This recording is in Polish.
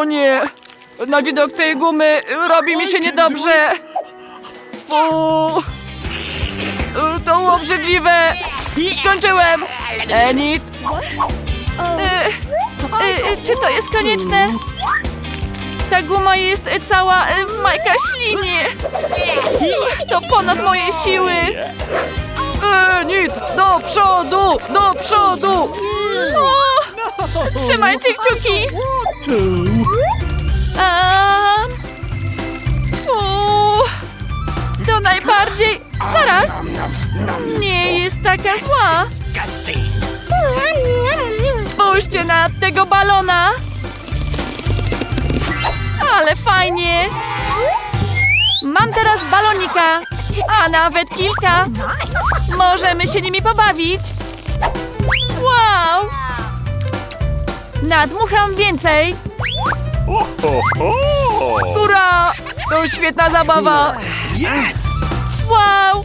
O nie! Na widok tej gumy robi mi się niedobrze. Fu! To obrzydliwe! Skończyłem! Enid! E, e, czy to jest konieczne? Ta guma jest cała e, majka ślinie. To ponad moje siły. Enid! Do przodu! Do przodu! O! Trzymajcie kciuki! Najbardziej... Zaraz! Nie jest taka zła! Spójrzcie na tego balona! Ale fajnie! Mam teraz balonika, a nawet kilka. Możemy się nimi pobawić. Wow! Nadmucham więcej. To świetna zabawa! Yes! Wow!